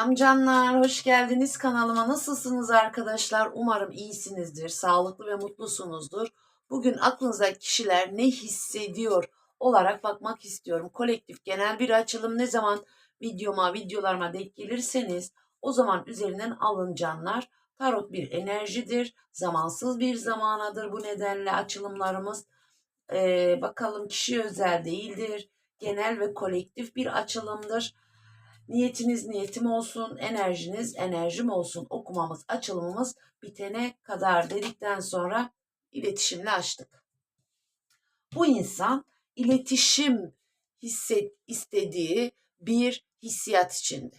Selam canlar, hoş geldiniz kanalıma. Nasılsınız arkadaşlar? Umarım iyisinizdir, sağlıklı ve mutlusunuzdur. Bugün aklınızdaki kişiler ne hissediyor olarak bakmak istiyorum. Kolektif genel bir açılım ne zaman videoma, videolarıma denk gelirseniz o zaman üzerinden alın canlar. Tarot bir enerjidir, zamansız bir zamanadır bu nedenle açılımlarımız. Ee, bakalım kişi özel değildir, genel ve kolektif bir açılımdır. Niyetiniz niyetim olsun, enerjiniz enerjim olsun. Okumamız, açılımımız bitene kadar dedikten sonra iletişimle açtık. Bu insan iletişim hisset istediği bir hissiyat içinde.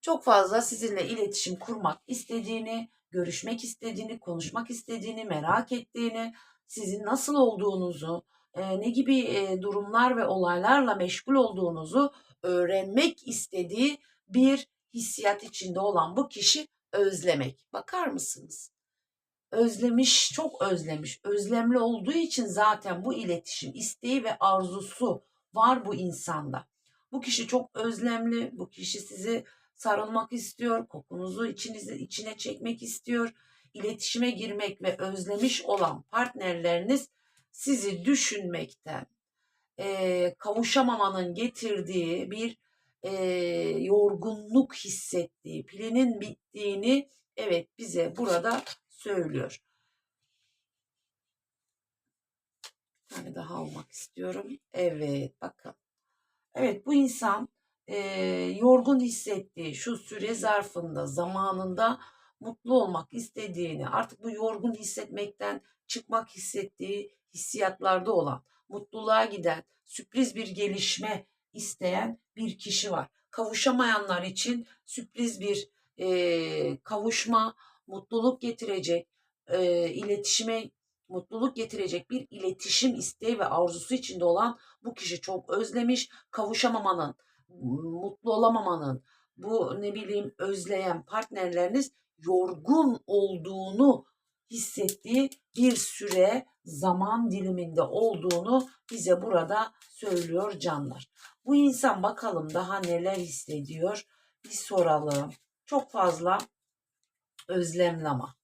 Çok fazla sizinle iletişim kurmak istediğini, görüşmek istediğini, konuşmak istediğini, merak ettiğini, sizin nasıl olduğunuzu, ne gibi durumlar ve olaylarla meşgul olduğunuzu öğrenmek istediği bir hissiyat içinde olan bu kişi özlemek. Bakar mısınız? Özlemiş, çok özlemiş. Özlemli olduğu için zaten bu iletişim isteği ve arzusu var bu insanda. Bu kişi çok özlemli. Bu kişi sizi sarılmak istiyor, kokunuzu içinize, içine çekmek istiyor. İletişime girmek ve özlemiş olan partnerleriniz sizi düşünmekten, e, kavuşamamanın getirdiği bir e, yorgunluk hissettiği, pilinin bittiğini evet bize burada söylüyor. Bir tane daha almak istiyorum. Evet bakın. Evet bu insan e, yorgun hissettiği şu süre zarfında, zamanında mutlu olmak istediğini, artık bu yorgun hissetmekten çıkmak hissettiği hissiyatlarda olan, mutluluğa giden, sürpriz bir gelişme isteyen bir kişi var. Kavuşamayanlar için sürpriz bir e, kavuşma, mutluluk getirecek, e, iletişime mutluluk getirecek bir iletişim isteği ve arzusu içinde olan bu kişi çok özlemiş. Kavuşamamanın, mutlu olamamanın, bu ne bileyim özleyen partnerleriniz yorgun olduğunu hissettiği bir süre zaman diliminde olduğunu bize burada söylüyor canlar. Bu insan bakalım daha neler hissediyor bir soralım. Çok fazla özlemli ama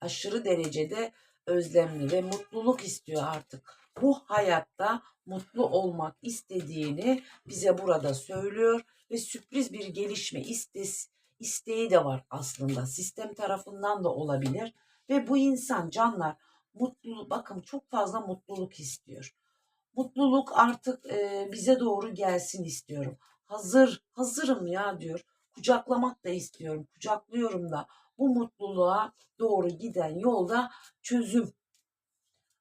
aşırı derecede özlemli ve mutluluk istiyor artık. Bu hayatta mutlu olmak istediğini bize burada söylüyor ve sürpriz bir gelişme istes, isteği de var aslında. Sistem tarafından da olabilir ve bu insan canlar mutluluk bakın çok fazla mutluluk istiyor. Mutluluk artık e, bize doğru gelsin istiyorum. Hazır, hazırım ya diyor. Kucaklamak da istiyorum. Kucaklıyorum da bu mutluluğa doğru giden yolda çözüm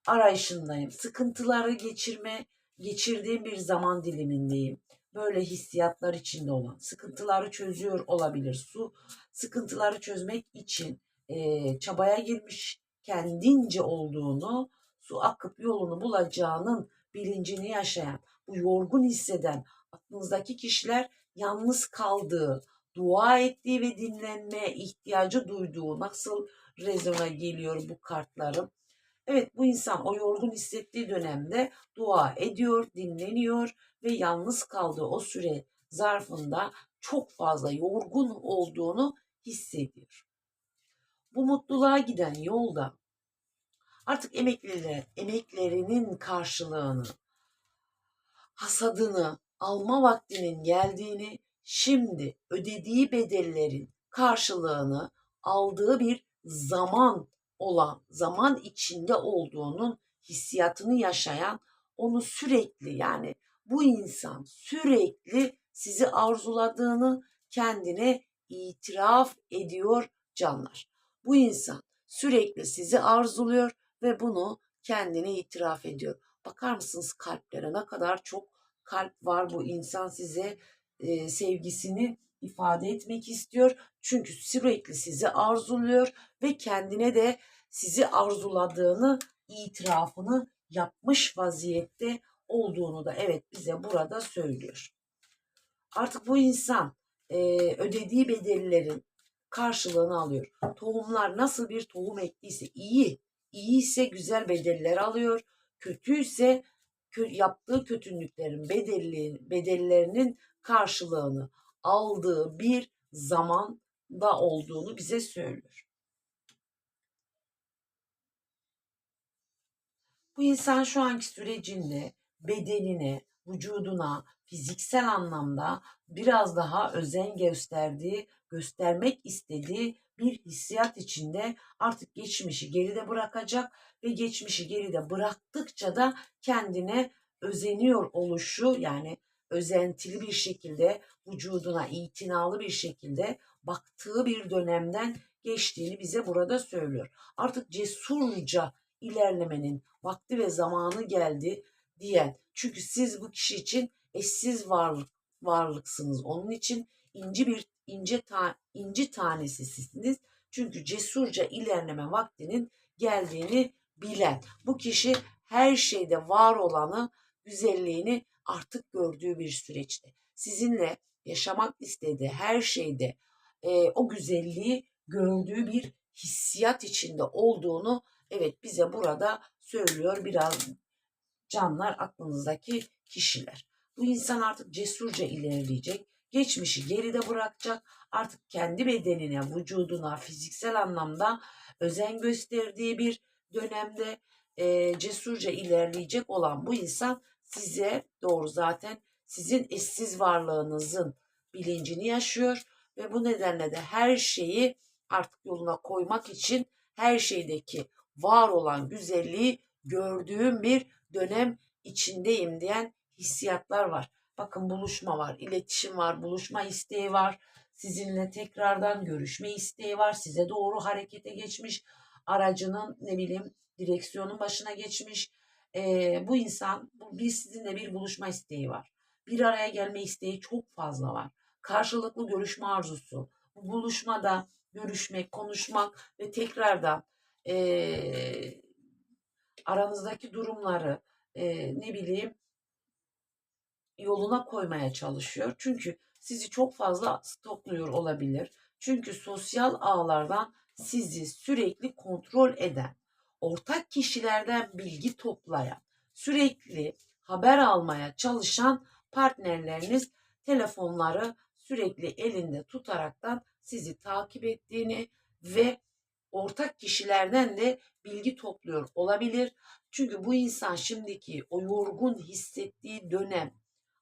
arayışındayım. Sıkıntıları geçirme, geçirdiğim bir zaman dilimindeyim. Böyle hissiyatlar içinde olan, sıkıntıları çözüyor olabilir. Su sıkıntıları çözmek için e, çabaya girmiş kendince olduğunu, su akıp yolunu bulacağının bilincini yaşayan, bu yorgun hisseden aklınızdaki kişiler yalnız kaldığı, dua ettiği ve dinlenmeye ihtiyacı duyduğu nasıl rezona geliyor bu kartlarım. Evet bu insan o yorgun hissettiği dönemde dua ediyor, dinleniyor ve yalnız kaldığı o süre zarfında çok fazla yorgun olduğunu hissediyor. Bu mutluluğa giden yolda artık emekliler emeklerinin karşılığını, hasadını alma vaktinin geldiğini, şimdi ödediği bedellerin karşılığını aldığı bir zaman olan, zaman içinde olduğunun hissiyatını yaşayan, onu sürekli yani bu insan sürekli sizi arzuladığını kendine itiraf ediyor canlar. Bu insan sürekli sizi arzuluyor ve bunu kendine itiraf ediyor. Bakar mısınız kalplere ne kadar çok kalp var bu insan size e, sevgisini ifade etmek istiyor. Çünkü sürekli sizi arzuluyor ve kendine de sizi arzuladığını itirafını yapmış vaziyette olduğunu da evet bize burada söylüyor. Artık bu insan e, ödediği bedellerin karşılığını alıyor. Tohumlar nasıl bir tohum ettiyse iyi, iyi ise güzel bedeller alıyor. Kötüyse yaptığı kötülüklerin bedelli, bedellerinin karşılığını aldığı bir zamanda olduğunu bize söylüyor. Bu insan şu anki sürecinde bedenine, vücuduna, fiziksel anlamda biraz daha özen gösterdiği, göstermek istediği bir hissiyat içinde artık geçmişi geride bırakacak ve geçmişi geride bıraktıkça da kendine özeniyor oluşu yani özentili bir şekilde vücuduna itinalı bir şekilde baktığı bir dönemden geçtiğini bize burada söylüyor. Artık cesurca ilerlemenin vakti ve zamanı geldi diyen. Çünkü siz bu kişi için eşsiz varlık varlıksınız. Onun için inci bir ince ta, inci tanesi sizsiniz. Çünkü cesurca ilerleme vaktinin geldiğini bilen. Bu kişi her şeyde var olanı, güzelliğini artık gördüğü bir süreçte. Sizinle yaşamak istediği her şeyde e, o güzelliği gördüğü bir hissiyat içinde olduğunu evet bize burada söylüyor biraz canlar aklınızdaki kişiler. Bu insan artık cesurca ilerleyecek. Geçmişi geride bırakacak. Artık kendi bedenine, vücuduna, fiziksel anlamda özen gösterdiği bir dönemde e, cesurca ilerleyecek olan bu insan size doğru zaten sizin eşsiz varlığınızın bilincini yaşıyor ve bu nedenle de her şeyi artık yoluna koymak için her şeydeki var olan güzelliği gördüğüm bir dönem içindeyim diyen hissiyatlar var. Bakın buluşma var, iletişim var, buluşma isteği var. Sizinle tekrardan görüşme isteği var. Size doğru harekete geçmiş. Aracının ne bileyim direksiyonun başına geçmiş. Ee, bu insan bir sizinle bir buluşma isteği var. Bir araya gelme isteği çok fazla var. Karşılıklı görüşme arzusu. Bu buluşmada görüşmek, konuşmak ve tekrardan e, aranızdaki durumları e, ne bileyim yoluna koymaya çalışıyor. Çünkü sizi çok fazla stokluyor olabilir. Çünkü sosyal ağlardan sizi sürekli kontrol eden, ortak kişilerden bilgi toplayan, sürekli haber almaya çalışan partnerleriniz telefonları sürekli elinde tutaraktan sizi takip ettiğini ve ortak kişilerden de bilgi topluyor olabilir. Çünkü bu insan şimdiki o yorgun hissettiği dönem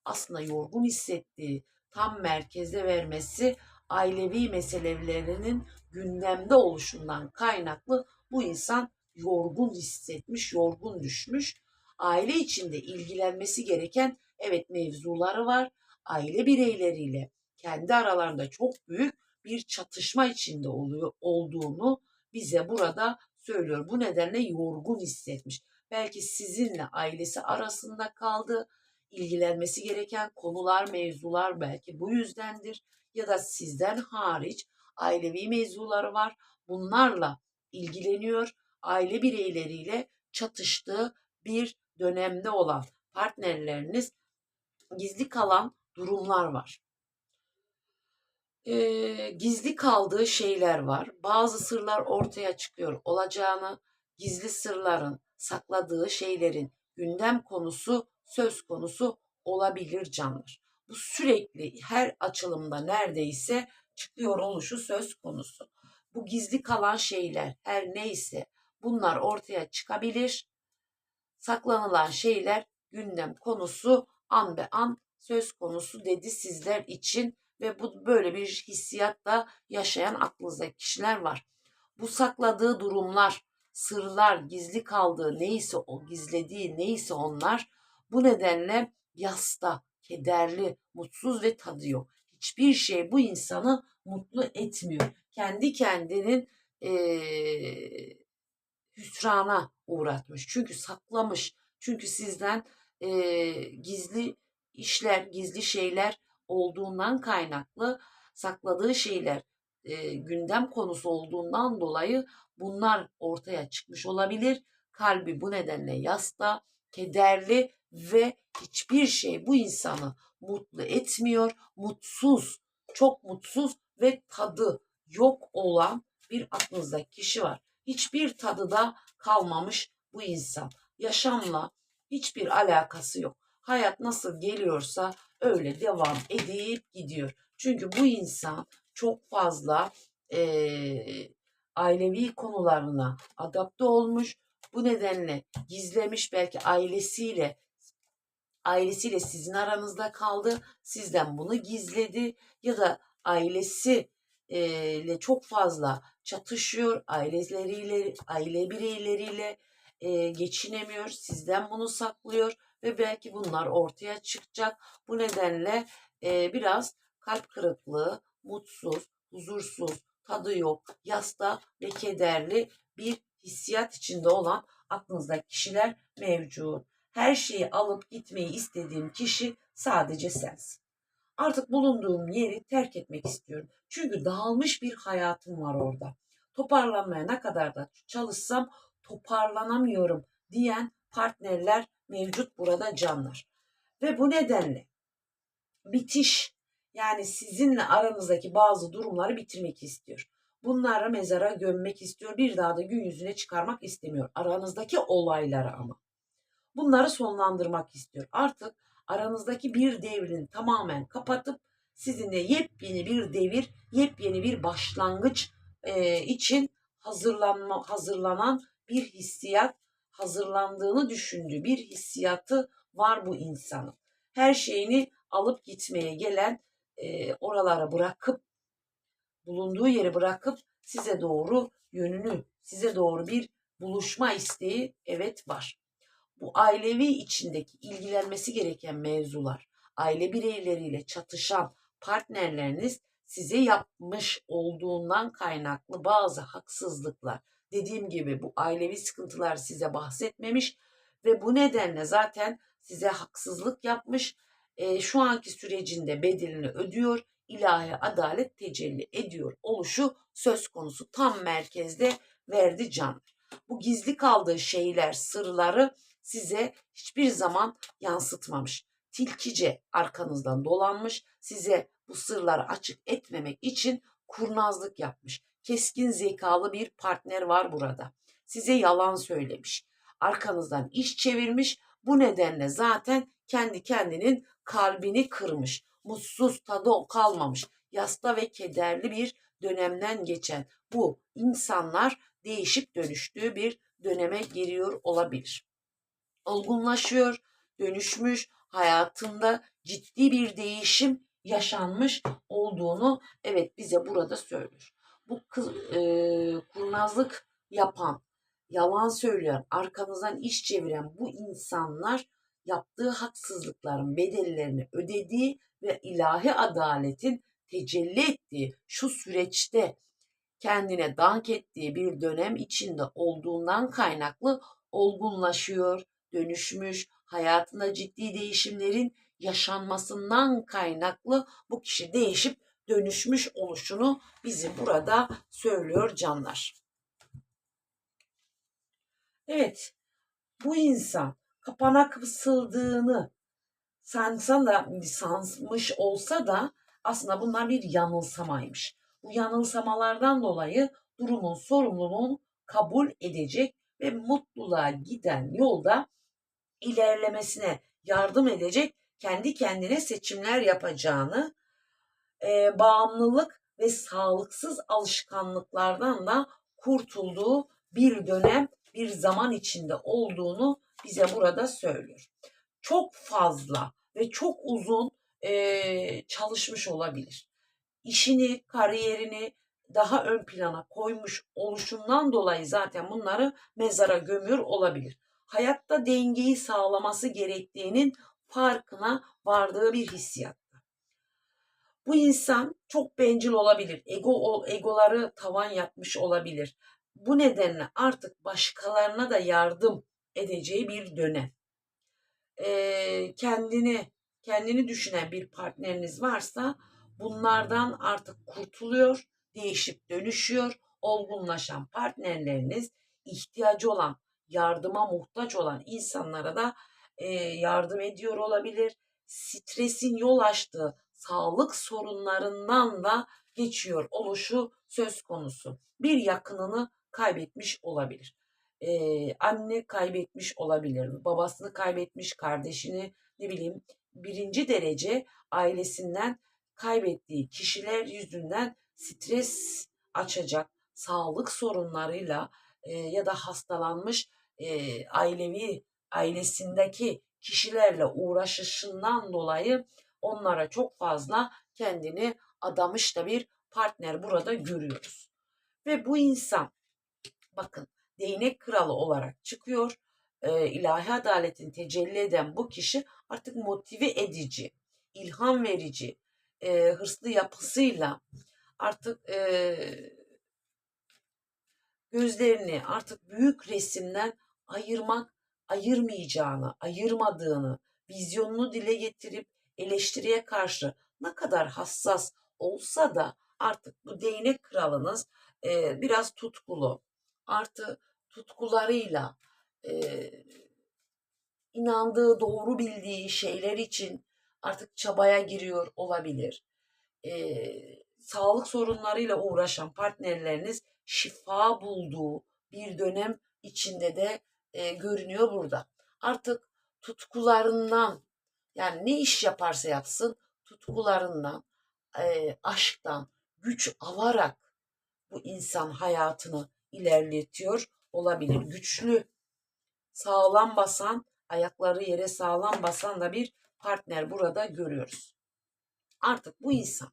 aslında yorgun hissettiği tam merkeze vermesi ailevi meselelerinin gündemde oluşundan kaynaklı bu insan yorgun hissetmiş, yorgun düşmüş. Aile içinde ilgilenmesi gereken evet mevzuları var. Aile bireyleriyle kendi aralarında çok büyük bir çatışma içinde oluyor olduğunu bize burada söylüyor. Bu nedenle yorgun hissetmiş. Belki sizinle ailesi arasında kaldı. İlgilenmesi gereken konular, mevzular belki bu yüzdendir. Ya da sizden hariç ailevi mevzuları var. Bunlarla ilgileniyor. Aile bireyleriyle çatıştığı bir dönemde olan partnerleriniz gizli kalan durumlar var e, gizli kaldığı şeyler var. Bazı sırlar ortaya çıkıyor olacağını, gizli sırların, sakladığı şeylerin gündem konusu, söz konusu olabilir canlar. Bu sürekli her açılımda neredeyse çıkıyor oluşu söz konusu. Bu gizli kalan şeyler her neyse bunlar ortaya çıkabilir. Saklanılan şeyler gündem konusu an be an söz konusu dedi sizler için ve bu böyle bir hissiyatla yaşayan aklınızdaki kişiler var. Bu sakladığı durumlar, sırlar, gizli kaldığı neyse o, gizlediği neyse onlar bu nedenle yasta, kederli, mutsuz ve tadı yok. Hiçbir şey bu insanı mutlu etmiyor. Kendi kendinin ee, hüsrana uğratmış. Çünkü saklamış. Çünkü sizden e, gizli işler, gizli şeyler olduğundan kaynaklı sakladığı şeyler e, gündem konusu olduğundan dolayı bunlar ortaya çıkmış olabilir. Kalbi bu nedenle yasta, kederli ve hiçbir şey bu insanı mutlu etmiyor. Mutsuz, çok mutsuz ve tadı yok olan bir aklınızda kişi var. Hiçbir tadı da kalmamış bu insan. Yaşamla hiçbir alakası yok. Hayat nasıl geliyorsa öyle devam edip gidiyor. Çünkü bu insan çok fazla eee, ailevi konularına adapte olmuş. Bu nedenle gizlemiş belki ailesiyle ailesiyle sizin aranızda kaldı. Sizden bunu gizledi ya da ailesi ile çok fazla çatışıyor. Aileleriyle, aile bireyleriyle eee, geçinemiyor. Sizden bunu saklıyor ve belki bunlar ortaya çıkacak. Bu nedenle eee, biraz kalp kırıklığı, mutsuz, huzursuz, tadı yok, yasta ve kederli bir hissiyat içinde olan aklınızdaki kişiler mevcut. Her şeyi alıp gitmeyi istediğim kişi sadece sensin. Artık bulunduğum yeri terk etmek istiyorum. Çünkü dağılmış bir hayatım var orada. Toparlanmaya ne kadar da çalışsam toparlanamıyorum diyen partnerler mevcut burada canlar. Ve bu nedenle bitiş yani sizinle aranızdaki bazı durumları bitirmek istiyor. Bunları mezara gömmek istiyor. Bir daha da gün yüzüne çıkarmak istemiyor. Aranızdaki olayları ama. Bunları sonlandırmak istiyor. Artık aranızdaki bir devrini tamamen kapatıp sizinle yepyeni bir devir, yepyeni bir başlangıç e, için hazırlanma hazırlanan bir hissiyat, hazırlandığını düşündüğü bir hissiyatı var bu insanın. Her şeyini alıp gitmeye gelen e, oralara bırakıp bulunduğu yeri bırakıp size doğru yönünü, size doğru bir buluşma isteği evet var. Bu ailevi içindeki ilgilenmesi gereken mevzular, aile bireyleriyle çatışan partnerleriniz size yapmış olduğundan kaynaklı bazı haksızlıklar. Dediğim gibi bu ailevi sıkıntılar size bahsetmemiş ve bu nedenle zaten size haksızlık yapmış. E, şu anki sürecinde bedelini ödüyor. ilahi adalet tecelli ediyor oluşu söz konusu tam merkezde verdi can. Bu gizli kaldığı şeyler, sırları size hiçbir zaman yansıtmamış. Tilkice arkanızdan dolanmış, size bu sırları açık etmemek için kurnazlık yapmış. Keskin zekalı bir partner var burada. Size yalan söylemiş. Arkanızdan iş çevirmiş. Bu nedenle zaten kendi kendinin kalbini kırmış. Mutsuz tadı kalmamış. Yasta ve kederli bir dönemden geçen bu insanlar değişip dönüştüğü bir döneme giriyor olabilir. Olgunlaşıyor, dönüşmüş, hayatında ciddi bir değişim yaşanmış olduğunu evet bize burada söylüyor. Bu kız, e, kurnazlık yapan, yalan söyleyen, arkanızdan iş çeviren bu insanlar yaptığı haksızlıkların bedellerini ödediği ve ilahi adaletin tecelli ettiği şu süreçte kendine dank ettiği bir dönem içinde olduğundan kaynaklı olgunlaşıyor, dönüşmüş, hayatında ciddi değişimlerin yaşanmasından kaynaklı bu kişi değişip dönüşmüş oluşunu bizi burada söylüyor canlar. Evet, bu insan kapana kısıldığını sansa da sansmış olsa da aslında bunlar bir yanılsamaymış. Bu yanılsamalardan dolayı durumun sorumluluğunu kabul edecek ve mutluluğa giden yolda ilerlemesine yardım edecek kendi kendine seçimler yapacağını, e, bağımlılık ve sağlıksız alışkanlıklardan da kurtulduğu bir dönem, bir zaman içinde olduğunu bize burada söylüyor. Çok fazla ve çok uzun e, çalışmış olabilir. İşini, kariyerini daha ön plana koymuş oluşundan dolayı zaten bunları mezara gömüyor olabilir. Hayatta dengeyi sağlaması gerektiğinin farkına vardığı bir hissiyat. Bu insan çok bencil olabilir. Ego egoları tavan yapmış olabilir. Bu nedenle artık başkalarına da yardım edeceği bir dönem. Ee, kendini kendini düşünen bir partneriniz varsa bunlardan artık kurtuluyor, değişip dönüşüyor. Olgunlaşan partnerleriniz ihtiyacı olan, yardıma muhtaç olan insanlara da e, yardım ediyor olabilir. Stresin yol açtığı sağlık sorunlarından da geçiyor oluşu söz konusu. Bir yakınını kaybetmiş olabilir. Ee, anne kaybetmiş olabilir, babasını kaybetmiş, kardeşini ne bileyim birinci derece ailesinden kaybettiği kişiler yüzünden stres açacak sağlık sorunlarıyla e, ya da hastalanmış e, ailevi ailesindeki kişilerle uğraşışından dolayı onlara çok fazla kendini adamış da bir partner burada görüyoruz. Ve bu insan bakın değnek kralı olarak çıkıyor. E, ilahi adaletin tecelli eden bu kişi artık motive edici, ilham verici, e, hırslı yapısıyla artık e, gözlerini artık büyük resimden ayırmak, ayırmayacağını, ayırmadığını, vizyonunu dile getirip eleştiriye karşı ne kadar hassas olsa da artık bu değnek kralınız e, biraz tutkulu. Artı tutkularıyla e, inandığı, doğru bildiği şeyler için artık çabaya giriyor olabilir. E, sağlık sorunlarıyla uğraşan partnerleriniz şifa bulduğu bir dönem içinde de e, görünüyor burada. Artık tutkularından yani ne iş yaparsa yapsın tutkularından, e, aşktan güç alarak bu insan hayatını ilerletiyor olabilir. Güçlü, sağlam basan, ayakları yere sağlam basan da bir partner burada görüyoruz. Artık bu insan,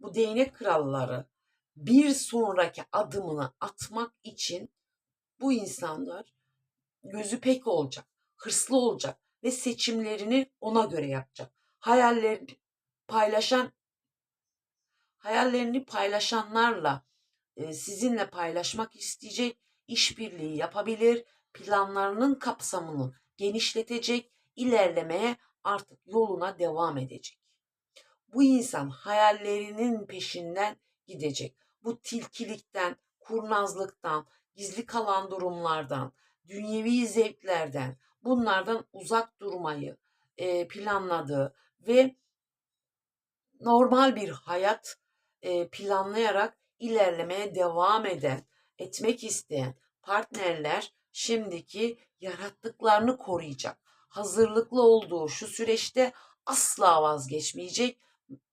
bu değnek kralları bir sonraki adımını atmak için bu insanlar gözü pek olacak, hırslı olacak ve seçimlerini ona göre yapacak. Hayallerini paylaşan hayallerini paylaşanlarla e, sizinle paylaşmak isteyecek, işbirliği yapabilir, planlarının kapsamını genişletecek, ilerlemeye artık yoluna devam edecek. Bu insan hayallerinin peşinden gidecek. Bu tilkilikten, kurnazlıktan, gizli kalan durumlardan, dünyevi zevklerden, bunlardan uzak durmayı e, planladığı ve normal bir hayat e, planlayarak ilerlemeye devam eden, etmek isteyen partnerler şimdiki yarattıklarını koruyacak. Hazırlıklı olduğu şu süreçte asla vazgeçmeyecek.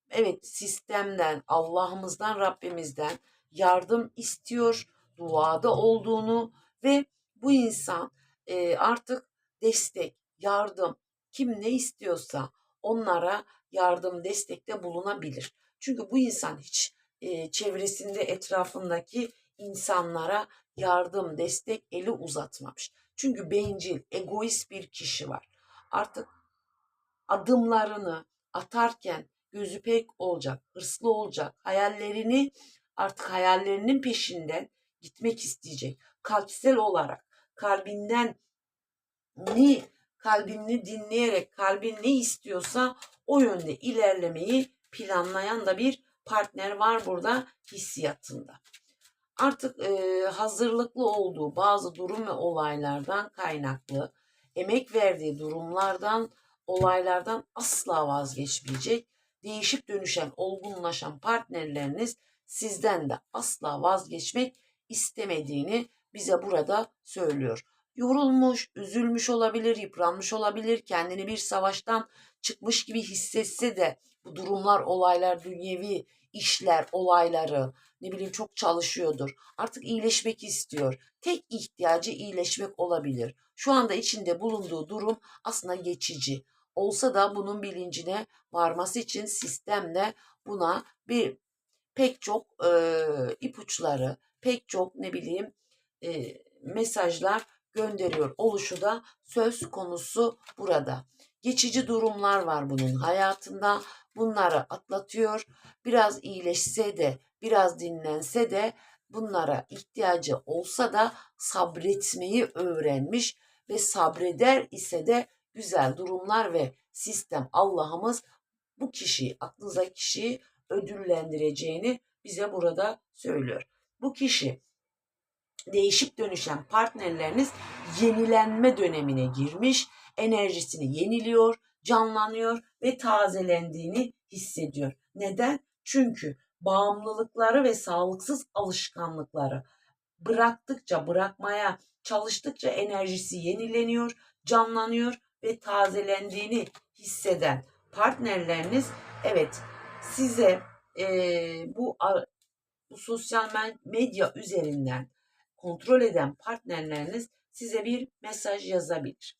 Evet sistemden, Allah'ımızdan, Rabbimizden yardım istiyor, duada olduğunu ve bu insan e, artık destek, yardım, kim ne istiyorsa onlara yardım, destekte bulunabilir. Çünkü bu insan hiç e, çevresinde, etrafındaki insanlara yardım, destek eli uzatmamış. Çünkü bencil, egoist bir kişi var. Artık adımlarını atarken gözü pek olacak, hırslı olacak, hayallerini artık hayallerinin peşinden gitmek isteyecek. Kalpsel olarak kalbinden ne kalbini dinleyerek kalbin ne istiyorsa o yönde ilerlemeyi planlayan da bir partner var burada hissiyatında. Artık e, hazırlıklı olduğu bazı durum ve olaylardan kaynaklı emek verdiği durumlardan olaylardan asla vazgeçmeyecek. Değişip dönüşen, olgunlaşan partnerleriniz sizden de asla vazgeçmek istemediğini bize burada söylüyor. Yorulmuş, üzülmüş olabilir, yıpranmış olabilir, kendini bir savaştan çıkmış gibi hissetse de bu durumlar, olaylar, dünyevi işler, olayları, ne bileyim çok çalışıyordur. Artık iyileşmek istiyor. Tek ihtiyacı iyileşmek olabilir. Şu anda içinde bulunduğu durum aslında geçici. Olsa da bunun bilincine varması için sistemde buna bir pek çok e, ipuçları, pek çok ne bileyim e, mesajlar gönderiyor oluşu da söz konusu burada. Geçici durumlar var bunun hayatında. Bunları atlatıyor. Biraz iyileşse de, biraz dinlense de bunlara ihtiyacı olsa da sabretmeyi öğrenmiş ve sabreder ise de güzel durumlar ve sistem Allah'ımız bu kişiyi, aklınızdaki kişiyi ödüllendireceğini bize burada söylüyor. Bu kişi değişip dönüşen partnerleriniz yenilenme dönemine girmiş, enerjisini yeniliyor, canlanıyor ve tazelendiğini hissediyor. Neden? Çünkü bağımlılıkları ve sağlıksız alışkanlıkları bıraktıkça, bırakmaya çalıştıkça enerjisi yenileniyor, canlanıyor ve tazelendiğini hisseden partnerleriniz evet size e, bu bu sosyal me- medya üzerinden kontrol eden partnerleriniz size bir mesaj yazabilir.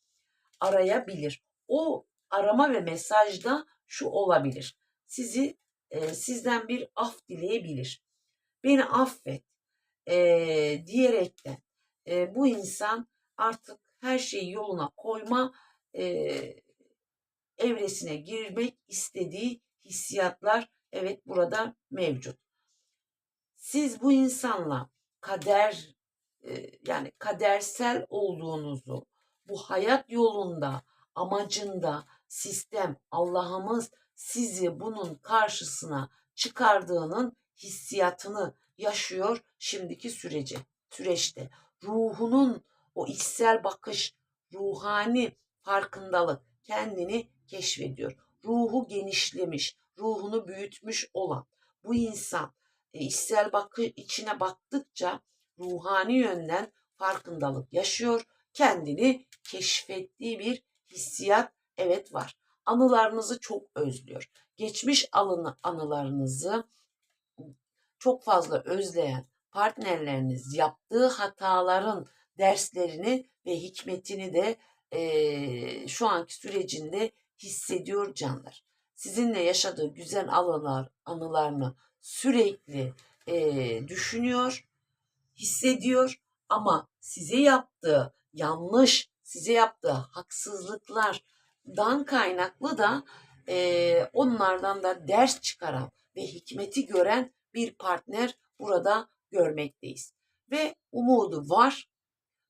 Arayabilir. O arama ve mesajda şu olabilir. Sizi e, sizden bir af dileyebilir. Beni affet e, diyerekten e, bu insan artık her şeyi yoluna koyma e, evresine girmek istediği hissiyatlar evet burada mevcut. Siz bu insanla kader yani kadersel olduğunuzu bu hayat yolunda amacında sistem Allah'ımız sizi bunun karşısına çıkardığının hissiyatını yaşıyor şimdiki süreci süreçte. Ruhunun o içsel bakış ruhani farkındalık kendini keşfediyor. Ruhu genişlemiş ruhunu büyütmüş olan bu insan e, içsel bakı içine baktıkça ruhani yönden farkındalık yaşıyor. Kendini keşfettiği bir hissiyat evet var. Anılarınızı çok özlüyor. Geçmiş alını, anılarınızı çok fazla özleyen partnerleriniz yaptığı hataların derslerini ve hikmetini de eee, şu anki sürecinde hissediyor canlar. Sizinle yaşadığı güzel anılar, anılarını sürekli eee, düşünüyor, hissediyor ama size yaptığı yanlış, size yaptığı haksızlıklardan kaynaklı da eee, onlardan da ders çıkaran ve hikmeti gören bir partner burada görmekteyiz. Ve umudu var.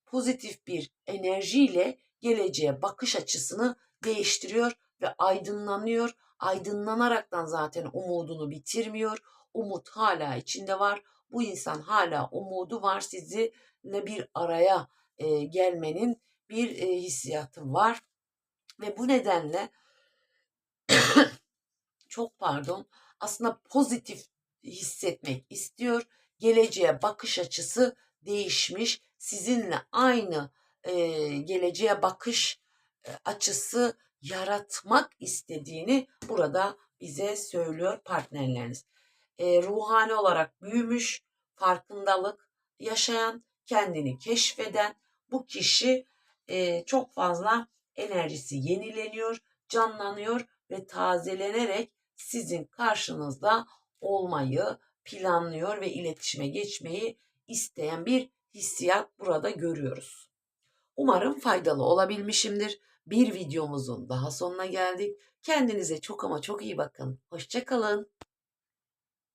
Pozitif bir enerjiyle geleceğe bakış açısını değiştiriyor ve aydınlanıyor. Aydınlanaraktan zaten umudunu bitirmiyor. Umut hala içinde var. Bu insan hala umudu var. Sizinle bir araya e, gelmenin bir e, hissiyatı var. Ve bu nedenle çok pardon aslında pozitif hissetmek istiyor. Geleceğe bakış açısı değişmiş. Sizinle aynı e, geleceğe bakış açısı yaratmak istediğini burada bize söylüyor partnerleriniz. E, ruhani olarak büyümüş, farkındalık yaşayan, kendini keşfeden bu kişi e, çok fazla enerjisi yenileniyor, canlanıyor ve tazelenerek sizin karşınızda olmayı planlıyor ve iletişime geçmeyi isteyen bir hissiyat burada görüyoruz. Umarım faydalı olabilmişimdir. Bir videomuzun daha sonuna geldik. Kendinize çok ama çok iyi bakın. Hoşçakalın.